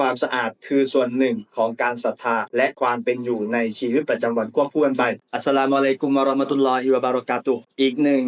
ความสะอาดคือส่วนหนึ่งของการศรัทธาและความเป็นอยู่ในชีวิตประจำวันควบคู่กันไปอัสสลามุอะลัยกุมวะเราะมะตุลลอฮิวะบารอกาตุอีกหนึ่ง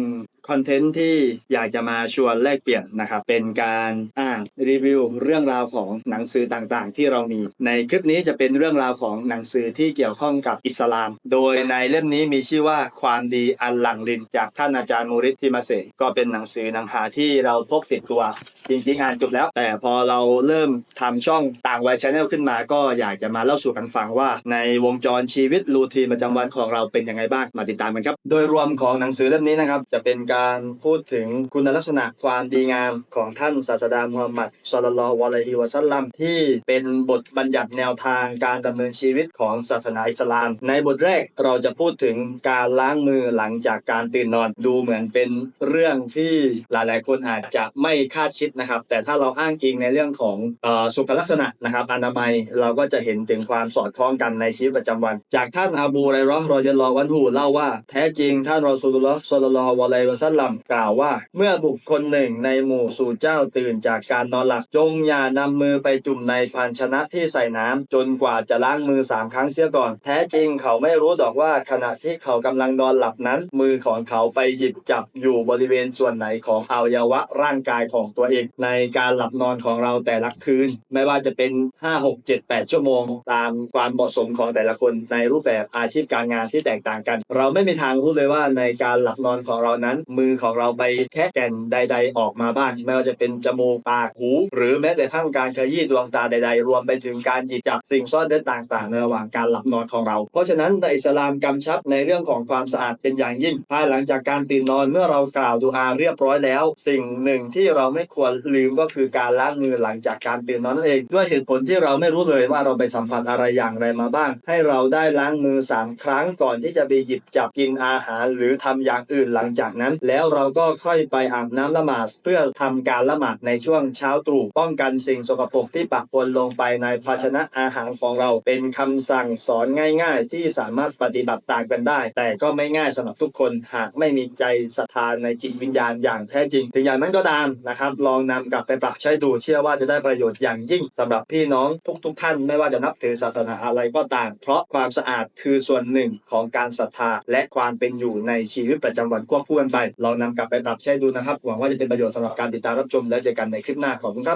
คอนเทนต์ที่อยากจะมาชวนแลกเปลี่ยนนะครับ เป็นการอ่านรีวิวเรื่องราวของหนังสือต่างๆ ที่เรามี ในคลิปนี้จะเป็นเรื่องราวของหนังสือที่เกี่ยวข้องกับอิสลาม โดยในเล่มนี้มีชื่อว่าความดีอันหลังลิน จากท่านอาจารย์มูริตทิมาเสกก็เป็นหนังสือหนังหาที่เราพกติดตัว จริงๆอ่านจบแล้ว แต่พอเราเริ่มทำช่องต่างวัยชแนลขึ้นมา ก็อยากจะมาเล่าสู่กันฟังว่า ในวงจรชีวิตรูทีนประจำวันของเราเป็นยังไงบ้างมาติดตามกันครับ โดยรวมของหนังสือเล่มนี้นะครับจะเป็นการพูดถึงคุณลักษณะความดีงามของท่านศาสดามุฮัมมัดศ็อลลัลลอฮุอะลัยฮิวะซัลลัมที่เป็นบทบัญญัติแนวทางการดำเนินชีวิตของศาสนาอิสลาม ในบทแรกเราจะพูดถึงการล้างมือหลังจากการตื่นนอนดูเหมือนเป็นเรื่องที่หลาย ๆ คนอาจจะไม่คาดคิดนะครับ แต่ถ้าเราอ้างอิงในเรื่องของออสุขลักษณะนะครับอนามัยเราก็จะเห็นถึงความสอดคล้องกันในชีวิตประจำวัน จากท่านอบูไรราะห์รอยลอฮุอันฮูเล่าว่าแท้จริงท่านรอซูลุลลอฮ์ศ็อลลัลลอฮุอะลัยฮิวะซัลลัมกล่าวว่า เมื่อบุคคลหนึ่งในหมู่สู่เจ้าตื่นจากการนอนหลับจงอย่านำมือไปจุ่มในภาชนะที่ใส่น้ำจนกว่าจะล้างมือสามครั้งเสียก่อน แท้จริงเขาไม่รู้ดอกว่าขณะที่เขากำลังนอนหลับนั้น มือของเขาไปหยิบจับอยู่บริเวณส่วนไหนของอวัยวะร่างกายของตัวเอง ในการหลับนอนของเราแต่ละคืน ไม่ว่าจะเป็น 5 6 7 8 ชั่วโมง ตามความเหมาะสมของแต่ละคนในรูปแบบอาชีพการงานที่แตกต่างกัน เราไม่มีทางรู้เลยว่าในการหลับนอนของเรานั้นมือของเราไปแคะแก่นใด ๆ ออกมาบ้างไม่ว่าจะเป็นจมูกปากหู หรือแม้แต่ทั้งการขยี้ดวงตาใด ๆ รวมไปถึงการหยิบจับสิ่งซ่อนเร้นต่างๆ ในระหว่างการหลับนอนของเรา เพราะฉะนั้นในอิสลามกำชับในเรื่องของความสะอาดเป็นอย่างยิ่ง ภายหลังจากการตื่นนอนเมื่อเรากล่าวดูอาเรียบร้อยแล้ว สิ่งหนึ่งที่เราไม่ควรลืมก็คือการล้างมือหลังจากการตื่นนอนนั่นเอง ด้วยเหตุผลที่เราไม่รู้เลยว่าเราไปสัมผัสอะไรอย่างไรมาบ้าง ให้เราได้ล้างมือสามครั้งก่อนที่จะไปหยิบจับกินอาหาร หรือทำอย่างอื่นหลังจากนั้นแล้วเราก็ค่อยไปอาบน้ำละหมาดเพื่อทำการละหมาดในช่วงเช้าตรู่ป้องกันสิ่งสกปรกที่ปะปนลงไปในภาชนะอาหารของเรา เป็นคำสั่งสอนง่าย ๆ ที่สามารถปฏิบัติตามกันได้ แต่ก็ไม่ง่ายสำหรับทุกคนหากไม่มีใจศรัทธาในจิตวิญญาณอย่างแท้จริง ถึงอย่างนั้นก็ตามนะครับ ลองนำกลับไปปรับใช้ดูเชื่อว่าจะได้ประโยชน์อย่างยิ่งสำหรับพี่น้องทุก ๆ ท่าน ไม่ว่าจะนับถือศาสนาอะไรก็ตาม เพราะความสะอาดคือส่วนหนึ่งของการศรัทธาและความเป็นอยู่ในชีวิตประจำวันควบคู่กันไปลองนำกลับไปปรับใช้ดูนะครับ หวังว่าจะเป็นประโยชน์สำหรับการติดตามรับชมและเจอกันในคลิปหน้าขอบคุณครับ